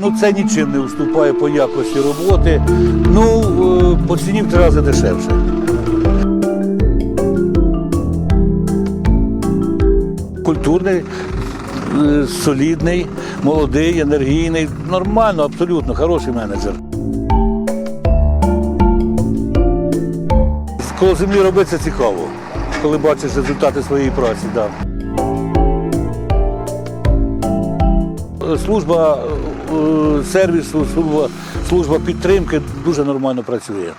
Ну це нічим не уступає по якості роботи. Ну е, по ціні в три рази дешевше. Культурний, е, солідний, молодий, енергійний, нормально, абсолютно, хороший менеджер. Коло землі робити це цікаво, коли бачиш результати своєї праці. Да. Служба сервісу, служба, служба підтримки дуже нормально працює.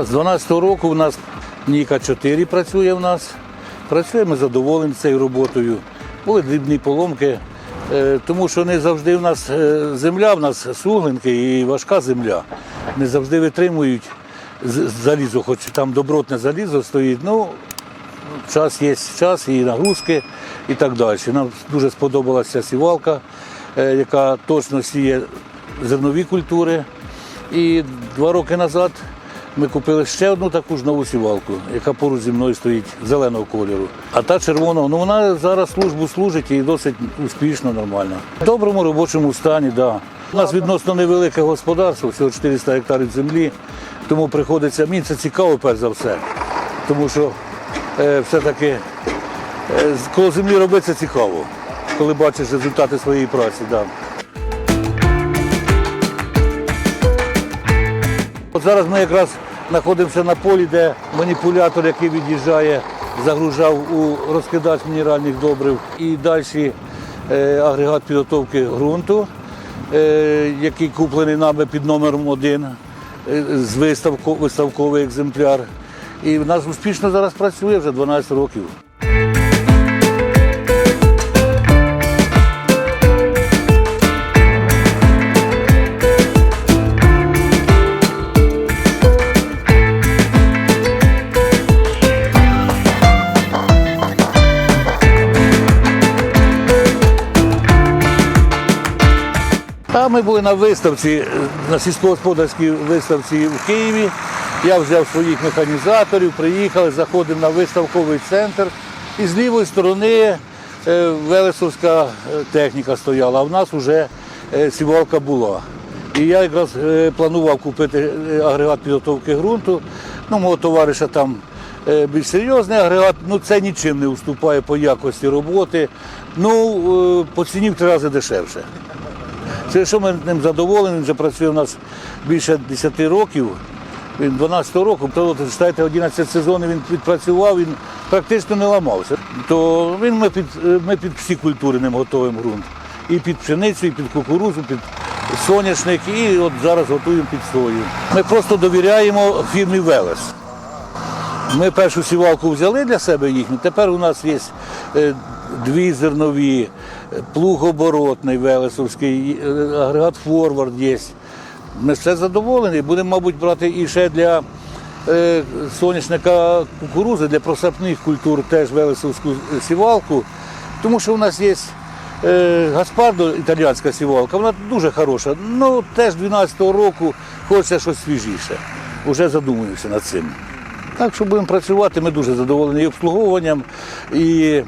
З 12-го року у нас Ніка 4 працює в нас. Працюємо задоволені цією роботою. Були дрібні поломки, е, тому що не завжди в нас е, земля, в нас суглинки і важка земля. Не завжди витримують залізо, хоч там добротне залізо стоїть. Ну, час є час і нагрузки і так далі. Нам дуже сподобалася сівалка, е, яка точно сіє зернові культури. І два роки назад ми купили ще одну таку ж нову сівалку, яка поруч зі мною стоїть зеленого кольору. А та червоного, ну вона зараз службу служить і досить успішно, нормально. В доброму робочому стані, так. Да. У нас відносно невелике господарство, всього 400 гектарів землі, тому приходиться, мені це цікаво перш за все, тому що е, все-таки е, коло землі робити це цікаво, коли бачиш результати своєї праці. Да. От зараз ми якраз знаходимося на полі, де маніпулятор, який від'їжджає, загружав у розкидач мінеральних добрив і далі е, агрегат підготовки ґрунту, е, який куплений нами під номером один е, з виставко, виставковий екземпляр. І в нас успішно зараз працює вже 12 років. Ми були на виставці, на сільськогосподарській виставці в Києві. Я взяв своїх механізаторів, приїхали, заходимо на виставковий центр. І з лівої сторони е, велесовська е, техніка стояла, а в нас вже е, сівалка була. І я якраз е, планував купити е, агрегат підготовки ґрунту. Ну, мого товариша там е, більш серйозний агрегат, ну це нічим не уступає по якості роботи. Ну, е, по ціні в три рази дешевше. Це що ми ним задоволені, він вже працює у нас більше 10 років. Він 12-го року, то от, читайте, 11 сезонів він відпрацював, він практично не ламався. То він ми під, ми під всі культури ним готуємо ґрунт. І під пшеницю, і під кукурузу, під соняшник, і от зараз готуємо під сою. Ми просто довіряємо фірмі Велес. Ми першу сівалку взяли для себе їхню. Тепер у нас є е, дві зернові, е, плуг оборотний велесовський, е, агрегат форвард є. Ми все задоволені. Будемо, мабуть, брати і ще для е, соняшника кукурузи, для просапних культур теж велесовську сівалку. Тому що у нас є Гаспардо, італійська сівалка, вона дуже хороша. Ну, теж 12-го року хочеться щось свіжіше. Уже задумуємося над цим. Так що будемо працювати, ми дуже задоволені і обслуговуванням, і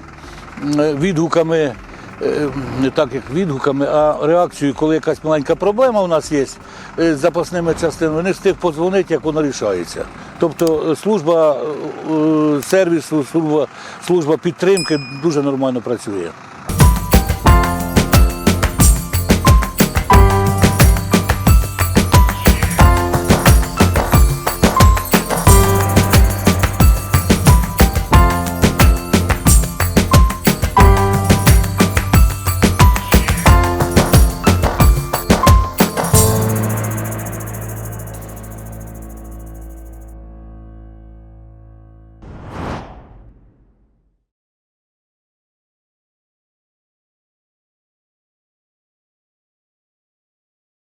відгуками, е, не так як відгуками, а реакцією, коли якась маленька проблема у нас є е, з запасними частинами, не встиг подзвонити, як воно рішається. Тобто е, служба е, сервісу, служба, служба підтримки дуже нормально працює.